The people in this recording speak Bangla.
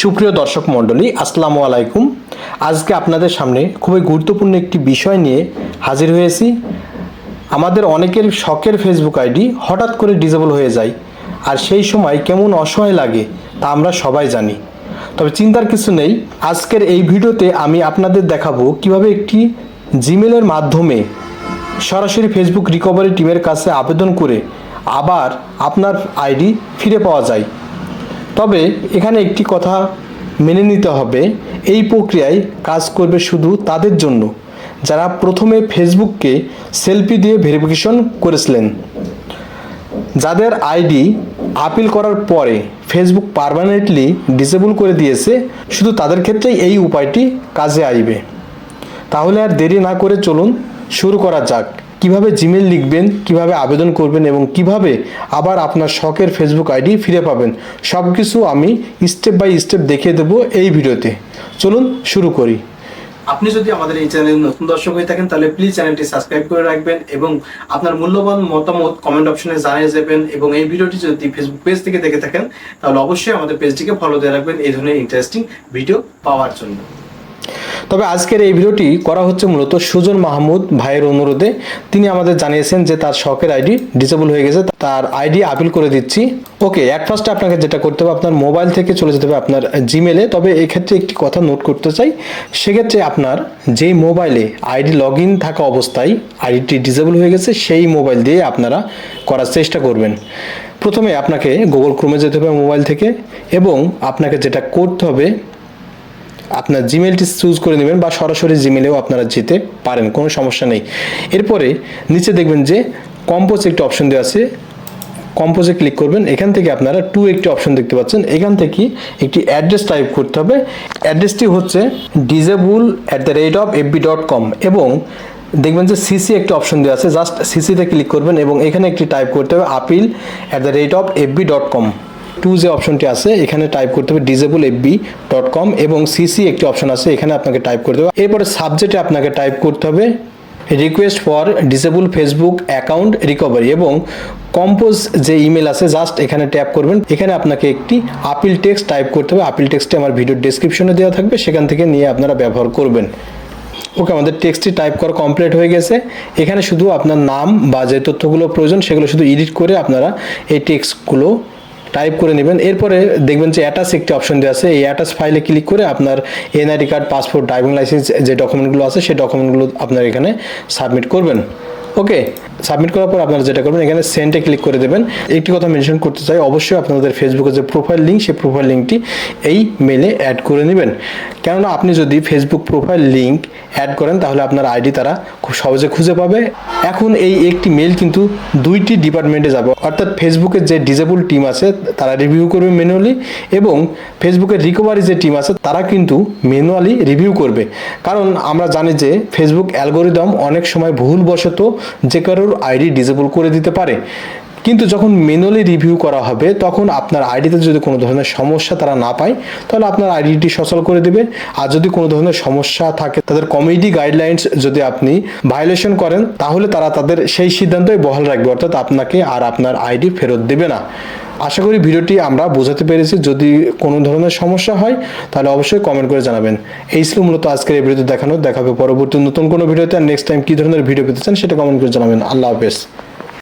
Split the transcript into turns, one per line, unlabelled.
সুপ্রিয় দর্শক মণ্ডলী, আসসালামু আলাইকুম। আজকে আপনাদের সামনে খুবই গুরুত্বপূর্ণ একটি বিষয় নিয়ে হাজির হয়েছি। আমাদের অনেকের শখের ফেসবুক আইডি হঠাৎ করে ডিজেবল হয়ে যায়, আর সেই সময় কেমন অসহায় লাগে তা আমরা সবাই জানি। তবে চিন্তার কিছু নেই, আজকের এই ভিডিওতে আমি আপনাদের দেখাবো কীভাবে একটি জিমেলের মাধ্যমে সরাসরি ফেসবুক রিকভারি টিমের কাছে আবেদন করে আবার আপনার আইডি ফিরে পাওয়া যায়। তবে এখানে একটি কথা মেনে নিতে হবে, এই প্রক্রিয়ায় কাজ করবে শুধু তাদের জন্য, যারা প্রথমে ফেসবুককে সেলফি দিয়ে ভেরিফিকেশন করেছিলেন। যাদের আইডি আপিল করার পরে ফেসবুক পার্মানেন্টলি ডিসেবল করে দিয়েছে, শুধু তাদের ক্ষেত্রেই এই উপায়টি কাজে আসবে। তাহলে আর দেরি না করে চলুন, শুরু করা যাক। কীভাবে জিমেল লিখবেন, কীভাবে আবেদন করবেন এবং কীভাবে আবার আপনার শখের ফেসবুক আইডি ফিরে পাবেন সব কিছু আমি স্টেপ বাই স্টেপ দেখিয়ে দেবো এই ভিডিওতে। চলুন শুরু করি।
আপনি যদি আমাদের এই চ্যানেলে নতুন দর্শক হয়ে থাকেন, তাহলে প্লিজ চ্যানেলটি সাবস্ক্রাইব করে রাখবেন এবং আপনার মূল্যবান মতামত কমেন্ট অপশনে জানিয়ে যাবেন এবং এই ভিডিওটি যদি ফেসবুক পেজ থেকে দেখে থাকেন, তাহলে অবশ্যই আমাদের পেজটিকে ফলো দিয়ে রাখবেন। এই ধরনের ইন্টারেস্টিং ভিডিও পাওয়ার জন্য।
তবে আজকের এই ভিডিওটি করা হচ্ছে মূলত সুজন মাহমুদ ভাইয়ের অনুরোধে। তিনি আমাদের জানিয়েছেন যে তার শখের আইডি ডিসেবল হয়ে গেছে, তার আইডি আপিল করে দিচ্ছি। ওকে, এক ফার্স্টে আপনাকে যেটা করতে হবে, আপনার মোবাইল থেকে চলে যেতে হবে আপনার জিমেলে তবে এক্ষেত্রে একটি কথা নোট করতে চাই, সেক্ষেত্রে আপনার যেই মোবাইলে আইডি লগ ইন থাকা অবস্থায় আইডিটি ডিসেবল হয়ে গেছে, সেই মোবাইল দিয়ে আপনারা করার চেষ্টা করবেন। প্রথমে আপনাকে গুগল ক্রোমে যেতে হবে মোবাইল থেকে এবং আপনাকে যেটা করতে হবে আপনার জিমেলটি চুজ করে নেবেন বা সরাসরি জিমেলেও আপনারা যেতে পারেন, কোনো সমস্যা নেই। এরপরে নিচে দেখবেন যে কম্পোজ একটি অপশন দেওয়া আছে। কম্পোজে ক্লিক করবেন, এখান থেকে আপনারা টু একটি অপশন দেখতে পাচ্ছেন। এখান থেকে একটি অ্যাড্রেস টাইপ করতে হবে। অ্যাড্রেসটি হচ্ছে disable at the rate of FB dot com এবং দেখবেন যে সিসি একটি অপশন দেওয়া আছে। জাস্ট সিসিতে ক্লিক করবেন এবং এখানে একটি টাইপ করতে হবে appeal at the rate of FB dot com to যে অপশনটি আছে, এখানে টাইপ করতে হবে ডিজেবল এফবি ডট কম এবং সিসি একটি অপশন আছে, এখানে আপনাকে টাইপ করতে হবে। এরপরে সাবজেক্টে আপনাকে টাইপ করতে হবে request for disable Facebook account recovery এবং কম্পোজ যে ইমেল আছে জাস্ট এখানে ট্যাপ করবেন। এখানে আপনাকে একটি আপিল টেক্সট টাইপ করতে হবে। আপিল টেক্সটে আমার ভিডিওর ডেসক্রিপশনে দেওয়া থাকবে, সেখান থেকে নিয়ে আপনারা ব্যবহার করবেন। ওকে, আমাদের টেক্সটটি টাইপ করা কমপ্লিট হয়ে গেছে। এখানে শুধু আপনার নাম বা যে তথ্যগুলো প্রয়োজন, সেগুলো শুধু এডিট করে আপনারা এই টেক্সটগুলো টাইপ করে নেবেন। এরপরে দেখবেন যে অ্যাটাচ একটি অপশন দেওয়া আছে। এই অ্যাটাচ ফাইলে ক্লিক করে আপনার NID card passport driving licence যে ডকুমেন্টগুলো আছে, সেই ডকুমেন্টগুলো আপনার এখানে সাবমিট করবেন। ওকে সাবমিট করার পর আপনারা যেটা করবেন, এখানে সেন্টে ক্লিক করে দেবেন। একটি কথা মেনশন করতে চাই, অবশ্যই আপনাদের ফেসবুকের যে প্রোফাইল লিঙ্ক সেই প্রোফাইল লিঙ্কটি এই মেলে অ্যাড করে নেবেন। কেননা আপনি যদি ফেসবুক প্রোফাইল লিঙ্ক অ্যাড করেন, তাহলে আপনার আইডি তারা খুব সহজে খুঁজে পাবে। এখন এই একটি মেল কিন্তু দুইটি ডিপার্টমেন্টে যাবে। অর্থাৎ ফেসবুকের যে ডিজেবল টিম আছে, তারা রিভিউ করবে ম্যানুয়ালি এবং ফেসবুকের রিকভারি যে টিম আছে, তারা কিন্তু ম্যানুয়ালি রিভিউ করবে। কারণ আমরা জানি যে ফেসবুক অ্যালগোরিদম অনেক সময় ভুলবশত যে কারোর আইডি ডিসেবল করে দিতে পারে। কিন্তু যখন ম্যানুয়ালি রিভিউ করা হবে, তখন আপনার আইডিতে যদি কোনো ধরনের সমস্যা তারা না পায়, তাহলে আপনার আইডিটি সচল করে দেবে। আর যদি কোনো ধরনের সমস্যা থাকে, তাদের কমিটি গাইডলাইন্স যদি আপনি ভায়োলেশন করেন, তাহলে তারা তাদের সেই সিদ্ধান্তই বহাল রাখবে। অর্থাৎ আপনাকে আর আপনার আইডি ফেরত দেবে না। আশা করি ভিডিওটি আমরা বোঝাতে পেরেছি। যদি কোনো ধরনের সমস্যা হয়, তাহলে অবশ্যই কমেন্ট করে জানাবেন। এই ছিল মূলত আজকের এই ভিডিওতে দেখানো। দেখাবে পরবর্তী নতুন কোনো ভিডিওতে। আর নেক্সট টাইম কী ধরনের ভিডিও পেতে চান, সেটা কমেন্ট করে জানাবেন। আল্লাহ হাফেজ।